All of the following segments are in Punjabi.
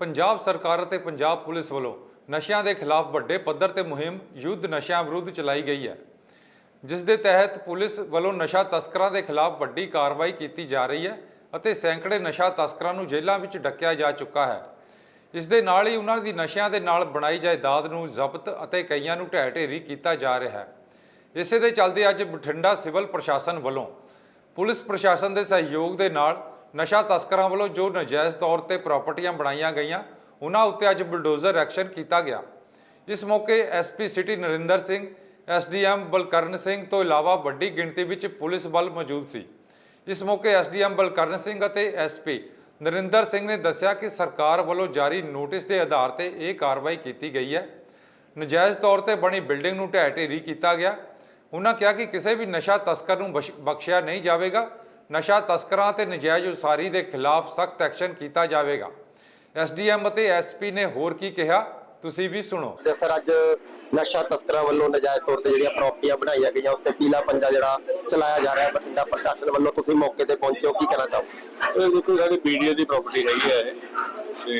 ਪੰਜਾਬ ਸਰਕਾਰ ਅਤੇ ਪੰਜਾਬ ਪੁਲਿਸ ਵੱਲੋਂ ਨਸ਼ਿਆਂ ਦੇ ਖਿਲਾਫ ਵੱਡੇ ਪੱਧਰ ਤੇ ਮੁਹਿੰਮ ਯੁੱਧ ਨਸ਼ਿਆਂ ਵਿਰੁੱਧ ਚਲਾਈ ਗਈ ਹੈ। ਜਿਸ ਦੇ ਤਹਿਤ ਪੁਲਿਸ ਵੱਲੋਂ ਨਸ਼ਾ ਤਸਕਰਾਂ ਦੇ ਖਿਲਾਫ ਵੱਡੀ ਕਾਰਵਾਈ ਕੀਤੀ ਜਾ ਰਹੀ ਹੈ ਅਤੇ ਸੈਂਕੜੇ ਨਸ਼ਾ ਤਸਕਰਾਂ ਨੂੰ ਜੇਲ੍ਹਾਂ ਵਿੱਚ ਡੱਕਿਆ ਜਾ ਚੁੱਕਾ ਹੈ। ਇਸ ਦੇ ਨਾਲ ਹੀ ਉਹਨਾਂ ਦੀ ਨਸ਼ਿਆਂ ਦੇ ਨਾਲ ਬਣਾਈ ਜਾਇਦਾਦ ਨੂੰ ਜ਼ਬਤ ਅਤੇ ਕਈਆਂ ਨੂੰ ਢਹਿ ਢੇਰੀ ਕੀਤਾ ਜਾ ਰਿਹਾ ਹੈ। ਇਸੇ ਦੇ ਚੱਲਦੇ ਅੱਜ ਬਠਿੰਡਾ ਸਿਵਲ ਪ੍ਰਸ਼ਾਸਨ ਵੱਲੋਂ ਪੁਲਿਸ ਪ੍ਰਸ਼ਾਸਨ ਦੇ ਸਹਿਯੋਗ ਦੇ ਨਾਲ ਨਸ਼ਾ ਤਸਕਰਾਂ ਵੱਲੋਂ ਜੋ ਨਜਾਇਜ਼ ਤੌਰ ਤੇ ਪ੍ਰਾਪਰਟੀਆਂ ਬਣਾਈਆਂ ਗਈਆਂ, ਉਹਨਾਂ ਉੱਤੇ ਅੱਜ ਬਲਡੋਜ਼ਰ ਐਕਸ਼ਨ ਕੀਤਾ ਗਿਆ। ਇਸ ਮੌਕੇ SP city Narinder Singh SDM Balkaran Singh ਤੋਂ ਇਲਾਵਾ ਵੱਡੀ ਗਿਣਤੀ ਵਿੱਚ ਪੁਲਿਸ ਬਲ ਮੌਜੂਦ ਸੀ। ਇਸ ਮੌਕੇ ਐਸਡੀਐਮ ਬਲਕਰਨ ਸਿੰਘ ਅਤੇ ਐਸਪੀ ਨਰਿੰਦਰ ਸਿੰਘ ਨੇ ਦੱਸਿਆ ਕਿ ਸਰਕਾਰ ਵੱਲੋਂ ਜਾਰੀ ਨੋਟਿਸ ਦੇ ਆਧਾਰ ਤੇ ਇਹ ਕਾਰਵਾਈ ਕੀਤੀ ਗਈ ਹੈ। ਨਜਾਇਜ਼ ਤੌਰ ਤੇ ਬਣੀ ਬਿਲਡਿੰਗ ਨੂੰ ਢਹਿ ਢੇਰੀ ਕੀਤਾ ਗਿਆ। ਉਹਨਾਂ ਕਿਹਾ ਕਿ ਕਿਸੇ ਵੀ ਨਸ਼ਾ ਤਸਕਰ ਨੂੰ ਬਸ਼- ਬਖਸ਼ਿਆ ਨਹੀਂ ਜਾਵੇਗਾ। ਨਸ਼ਾ ਤਸਕਰਾਂ ਤੇ ਨਜਾਇਜ਼ ਉਸਾਰੀ ਦੇ ਖਿਲਾਫ ਸਖਤ ਐਕਸ਼ਨ ਕੀਤਾ ਜਾਵੇਗਾ। ਐਸਡੀਐਮ ਅਤੇ ਐਸਪੀ ਨੇ ਹੋਰ ਕੀ ਕਿਹਾ? ਤੁਸੀਂ ਵੀ ਸੁਣੋ। ਤੇ ਸਰ ਅੱਜ ਨਸ਼ਾ ਤਸਕਰਾਂ ਵੱਲੋਂ ਨਜਾਇਜ਼ ਤੌਰ ਤੇ ਜਿਹੜੀਆਂ ਪ੍ਰਾਪਰਟੀਆਂ ਬਣਾਈਆਂ ਗਈਆਂ ਉਸ ਤੇ ਪੀਲਾ ਪੰਜਾ ਜਿਹੜਾ ਚਲਾਇਆ ਜਾ ਰਿਹਾ ਹੈ ਬਠਿੰਡਾ ਪ੍ਰਸ਼ਾਸਨ ਵੱਲੋਂ ਤੁਸੀਂ ਮੌਕੇ ਤੇ ਪਹੁੰਚੇ ਹੋ ਕੀ ਕਹਿਣਾ ਚਾਹੋ ਇਹ ਦੇਖੋ ਸਾਡੀ ਵੀਡੀਓ ਦੀ ਪ੍ਰਾਪਰਟੀ ਹੈਗੀ ਹੈ। ਇਹ। ਤੇ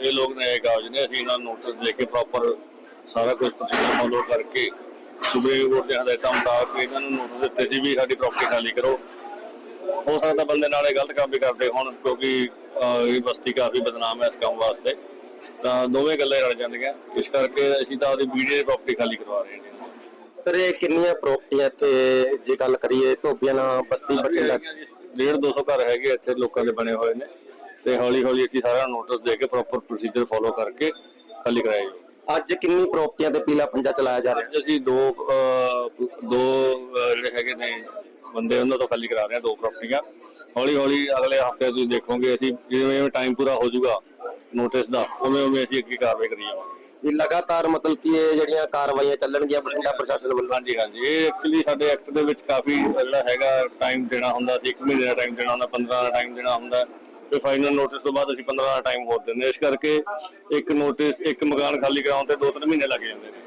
ਇਹ ਲੋਕ ਨੇ ਕਾਗਜ਼ ਨੇ ਅਸੀਂ ਇਹਨਾਂ ਨੂੰ ਨੋਟਿਸ ਦੇ ਕੇ ਪ੍ਰੋਪਰ ਸਾਰਾ ਕੁਝ ਪ੍ਰੋਸੀਜਰ ਫੋਲੋ ਕਰਕੇ ਸੁਪਰੀਮ ਕੋਰਟ ਦੇ ਹਦਾਇਤਾਂ ਮੁਤਾਬਕ ਇਹਨਾਂ ਨੂੰ ਨੋਟਿਸ ਦਿੱਤੇ ਸੀ ਵੀ ਸਾਡੀ ਪ੍ਰਾਪਰਟੀ ਖਾਲੀ ਕਰੋ। ਹੋ ਸਕਦਾ ਬੰਦੇ ਨਾਲ ਇਹ ਗਲਤ ਕੰਮ ਵੀ ਕਰਦੇ ਹੋਣ ਕਿਉਂਕਿ ਅਹ, ਇਹ ਬਸਤੀ ਕਾਫੀ ਬਦਨਾਮ ਹੈ ਇਸ ਕੰਮ ਵਾਸਤੇ। ਤਾਂ ਦੋਵੇਂ ਗੱਲਾਂ ਹੀ ਰਲ ਜਾਂਦੀਆਂ। ਇਸ ਕਰਕੇ ਅਸੀਂ ਤਾਂ ਆਪਦੀ ਵੀਡੀਓ ਦੀ ਪ੍ਰਾਪਰਟੀ ਖਾਲੀ ਕਰਵਾ ਰਹੇ ਹਾਂ। ਸਰ ਇਹ ਕਿੰਨੀਆਂ ਪ੍ਰਾਪਰਟੀਆਂ ਇੱਥੇ? ਜੇ ਗੱਲ ਕਰੀਏ ਧੋਬੀਆਂ ਨਾਲ ਬਸਤੀ ਬਠਿੰਡਾ ਚ ਡੇਢ 200 ਘਰ ਹੈਗੇ ਇੱਥੇ ਲੋਕਾਂ ਦੇ ਬਣੇ ਹੋਏ ਨੇ। ਤੇ ਹੌਲੀ ਹੌਲੀ ਅਸੀਂ ਸਾਰਾ ਨੋਟਿਸ ਦੇ ਕੇ ਪ੍ਰੋਪਰ ਪ੍ਰੋਸੀਜਰ ਫੋਲੋ ਕਰਕੇ ਖਾਲੀ ਕਰਾਇਆ ਜੀ। ਅੱਜ ਕਿੰਨੀ ਪ੍ਰਾਪਰਟੀਆਂ ਤੇ ਪੀਲਾ ਪੰਜਾ ਚਲਾਇਆ ਜਾ ਰਿਹਾ? ਅੱਜ ਅਸੀਂ ਦੋ ਅਹ, ਦੋ ਅਹ, ਜਿਹੜੇ ਹੈਗੇ ਨੇ ਬੰਦੇ ਉਹਨਾਂ ਤੋਂ ਖਾਲੀ ਕਰਾ ਰਹੇ ਹਾਂ ਦੋ ਪ੍ਰਾਪਰਟੀਆਂ ਹੌਲੀ ਹੌਲੀ ਅਗਲੇ ਹਫ਼ਤੇ ਤੁਸੀਂ ਦੇਖੋਗੇ ਅਸੀਂ ਜਿਵੇਂ ਟਾਈਮ ਪੂਰਾ ਹੋ ਜਾਊਗਾ ਨੋਟਿਸ ਦਾ ਉਵੇਂ ਉਵੇਂ ਅਸੀਂ ਅੱਗੇ ਕਾਰਵਾਈ ਕਰੀ ਜਾਵਾਂਗੇ। ਇਹ ਲਗਾਤਾਰ ਮਤਲਬ ਕਿ ਇਹ ਜਿਹੜੀਆਂ ਕਾਰਵਾਈਆਂ ਚੱਲਣਗੀਆਂ ਬਠਿੰਡਾ ਪ੍ਰਸ਼ਾਸਨ ਵੱਲੋਂ? ਹਾਂਜੀ ਹਾਂਜੀ। ਇਹ ਐਕਚੁਅਲੀ ਸਾਡੇ ਐਕਟ ਦੇ ਵਿੱਚ ਕਾਫੀ ਜਿਹੜਾ ਹੈਗਾ ਟਾਈਮ ਦੇਣਾ ਹੁੰਦਾ ਸੀ 1 ਮਹੀਨੇ ਦਾ ਟਾਈਮ ਦੇਣਾ ਹੁੰਦਾ 15 ਦਾ ਟਾਈਮ ਦੇਣਾ ਹੁੰਦਾ। ਤੇ ਫਾਈਨਲ ਨੋਟਿਸ ਤੋਂ ਬਾਅਦ ਅਸੀਂ 15 ਦਾ ਟਾਈਮ ਹੋਰ ਦਿੰਦੇ। ਇਸ ਕਰਕੇ ਇੱਕ ਨੋਟਿਸ ਇੱਕ ਮਕਾਨ ਖਾਲੀ ਕਰਾਉਣ ਤੇ 2-3 ਮਹੀਨੇ ਲੱਗ ਜਾਂਦੇ ਨੇ।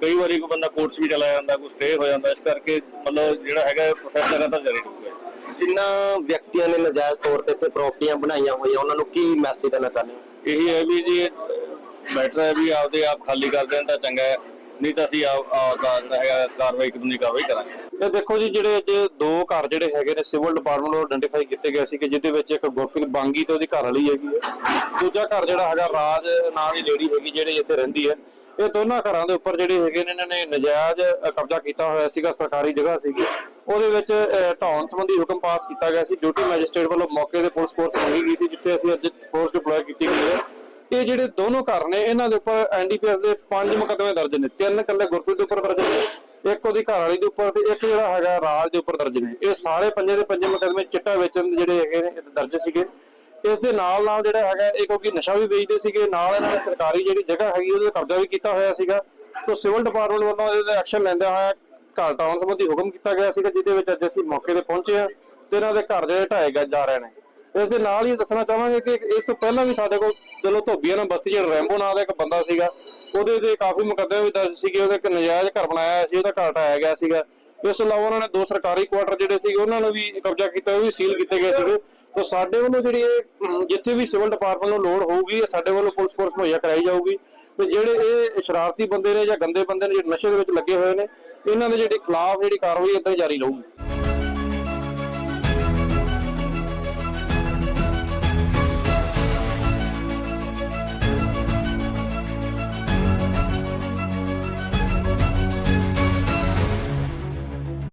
ਕਈ ਵਾਰੀ ਕੋਈ ਬੰਦਾ ਕੋਰਟਸ ਵੀ ਚਲਾ ਜਾਂਦਾ ਕੋਈ ਸਟੇ ਹੋ ਜਾਂਦਾ ਇਸ ਕਰਕੇ ਮਤਲਬ ਜਿਹੜਾ ਹੈਗਾ ਪ੍ਰੋਸੈਸ ਲਗਾਤਾਰ ਜਾਰੀ ਰਹੂਗਾ ਜਿਨ੍ਹਾਂ ਵਿਅਕਤੀਆਂ ਨੇ ਨਜਾਇਜ਼ ਤੌਰ ਤੇ ਇੱਥੇ ਪ੍ਰਾਪਰਟੀਆਂ ਬਣਾਈਆਂ ਹੋਈਆਂ ਉਹਨਾਂ ਨੂੰ ਕੀ ਮੈਸੇਜ ਦੇਣਾ ਚਾਹੁੰਦੇ ਹੋ? ਇਹੀ ਹੈ ਵੀ ਜੀ ਬੈਟਰ ਹੈ ਵੀ ਆਪਦੇ ਆਪ ਖਾਲੀ ਕਰ ਦੇਣ ਤਾਂ ਚੰਗਾ ਹੈ ਨਹੀਂ ਤਾਂ ਅਸੀਂ ਕਾਰਵਾਈ ਕਾਨੂੰਨੀ ਕਾਰਵਾਈ ਕਰਾਂਗੇ। ਇਹ ਦੇਖੋ ਜੀ ਜਿਹੜੇ ਅੱਜ ਦੋ ਘਰ ਜਿਹੜੇ ਹੈਗੇ ਨੇ ਸਿਵਲ ਡਿਪਾਰਟਮੈਂਟ ਵੱਲੋਂ ਆਇਡੈਂਟੀਫਾਈ ਕੀਤੇ ਗਏ ਸੀ ਕਿ ਜਿਹਦੇ ਵਿੱਚ ਇੱਕ ਗੁਰਪ੍ਰੀਤ ਬਾਂਗੀ ਤੇ ਉਹਦੀ ਘਰ ਵਾਲੀ ਹੈਗੀ ਹੈ। ਦੂਜਾ ਘਰ ਜਿਹੜਾ ਹੈਗਾ ਰਾਜ ਨਾਂ ਦੀ ਲੇਡੀ ਹੈਗੀ ਜਿਹੜੀ ਇੱਥੇ ਰਹਿੰਦੀ ਹੈ। ਇਹ ਦੋਨਾਂ ਘਰਾਂ ਦੇ ਉੱਪਰ ਜਿਹੜੇ ਹੈਗੇ ਨੇ, ਇਹਨਾਂ ਨੇ ਨਜਾਇਜ਼ ਕਬਜ਼ਾ ਕੀਤਾ ਹੋਇਆ ਸੀਗਾ, ਸਰਕਾਰੀ ਜਗ੍ਹਾ ਸੀਗੀ। ਉਹਦੇ ਵਿੱਚ ਢਾਉਣ ਸੰਬੰਧੀ ਹੁਕਮ ਪਾਸ ਕੀਤਾ ਗਿਆ ਸੀ। ਡਿਊਟੀ ਮੈਜਿਸਟ੍ਰੇਟ ਵੱਲੋਂ ਮੌਕੇ ਤੇ ਪੁਲਿਸ ਫੋਰਸ ਮੰਗੀ ਗਈ ਸੀ, ਜਿੱਥੇ ਅਸੀਂ ਅੱਜ ਫੋਰਸ ਡਿਪਲੋਏ ਕੀਤੀ ਗਈ ਹੈ। ਇਹ ਜਿਹੜੇ ਦੋਨੋਂ ਘਰ ਨੇ, ਇਹਨਾਂ ਦੇ ਉੱਪਰ ਐਨਡੀਪੀਐਸ ਦੇ ਪੰਜ ਮੁਕੱਦਮੇ ਦਰਜ ਨੇ। ਤਿੰਨ ਇਕੱਲੇ ਗੁਰਪ੍ਰੀਤ ਦੇ ਉੱਪਰ ਦਰਜ ਨੇ, ਇੱਕ ਉਹਦੀ ਘਰ ਵਾਲੀ ਦੇ ਉੱਪਰ ਤੇ ਇੱਕ ਜਿਹੜਾ ਹੈਗਾ ਰਾਜ ਦੇ ਉੱਪਰ ਦਰਜ ਨੇ। ਇਹ ਸਾਰੇ ਪੰਜੇ ਦੇ ਪੰਜੇ ਮੁਕੱਦਮੇ ਚਿੱਟਾ ਵੇਚਣ ਦੇ ਜਿਹੜੇ ਹੈਗੇ ਨੇ ਦਰਜ ਸੀਗੇ। ਇਸ ਦੇ ਨਾਲ ਨਾਲ ਜਿਹੜਾ ਹੈਗਾ, ਇਹ ਕਿਉਂਕਿ ਨਸ਼ਾ ਵੀ ਵੇਚਦੇ ਸੀਗੇ, ਨਾਲ ਇਹਨਾਂ ਨੇ ਸਰਕਾਰੀ ਜਿਹੜੀ ਜਗ੍ਹਾ ਹੈਗੀ, ਉਹਦੇ ਕਬਜ਼ਾ ਵੀ ਕੀਤਾ ਹੋਇਆ ਸੀਗਾ। ਸੋ ਸਿਵਲ ਡਿਪਾਰਟਮੈਂਟ ਵੱਲੋਂ ਇਹਦੇ ਐਕਸ਼ਨ ਲੈਂਦਿਆਂ ਹੋਇਆ ਘਰ ਟਾਉਣ ਸੰਬੰਧੀ ਹੁਕਮ ਕੀਤਾ ਗਿਆ ਸੀਗਾ, ਜਿਹਦੇ ਵਿੱਚ ਅੱਜ ਅਸੀਂ ਮੌਕੇ ਤੇ ਪਹੁੰਚੇ ਹਾਂ ਤੇ ਇਹਨਾਂ ਦੇ ਘਰ ਜਿਹੜੇ ਢਾਏ ਜਾ ਰਹੇ ਨੇ। ਇਸ ਦੇ ਨਾਲ ਹੀ ਦੱਸਣਾ ਚਾਹਾਂਗੇ ਕਿ ਇਸ ਤੋਂ ਪਹਿਲਾਂ ਵੀ ਸਾਡੇ ਕੋਲ ਚਲੋ ਧੋਬੀਆਂ ਨਾਲ ਬਸਤੀ ਜਿਹੜਾ ਰੈਂਬੋ ਨਾਂ ਦਾ ਇੱਕ ਬੰਦਾ ਸੀਗਾ, ਉਹਦੇ ਤੇ ਕਾਫੀ ਮੁਕੱਦਮੇ ਵੀ ਦਰਜ ਸੀਗੇ, ਉਹਦੇ ਇੱਕ ਨਜਾਇਜ਼ ਘਰ ਬਣਾਇਆ ਹੋਇਆ ਸੀ, ਉਹਦਾ ਘਰ ਢਾਇਆ ਗਿਆ ਸੀਗਾ। ਇਸ ਤੋਂ ਇਲਾਵਾ ਉਹਨਾਂ ਨੇ ਦੋ ਸਰਕਾਰੀ ਕੁਆਟਰ ਜਿਹੜੇ ਸੀਗੇ, ਉਹਨਾਂ ਨੂੰ ਵੀ ਕਬਜ਼ਾ ਕੀਤਾ, ਉਹ ਵੀ ਸੀਲ ਕੀਤੇ ਗਏ ਸੀਗੇ। ਤਾਂ ਸਾਡੇ ਵੱਲੋਂ ਜਿਹੜੀ ਇਹ ਜਿੱਥੇ ਵੀ ਸਿਵਲ ਡਿਪਾਰਟਮੈਂਟ ਨੂੰ ਲੋੜ ਹੋਊਗੀ ਸਾਡੇ ਵੱਲੋਂ ਪੁਲਿਸ ਫੋਰਸ ਮੁਹੱਈਆ ਕਰਾਈ ਜਾਊਗੀ। ਤੇ ਜਿਹੜੇ ਇਹ ਸ਼ਰਾਰਤੀ ਬੰਦੇ ਨੇ ਜਾਂ ਗੰਦੇ ਬੰਦੇ ਨੇ, ਜਿਹੜੇ ਨਸ਼ੇ ਦੇ ਵਿੱਚ ਲੱਗੇ ਹੋਏ ਨੇ, ਇਹਨਾਂ ਦੇ ਜਿਹੜੇ ਖਿਲਾਫ ਜਿਹੜੀ ਕਾਰਵਾਈ ਇਦਾਂ ਜਾਰੀ ਰਹੂਗੀ।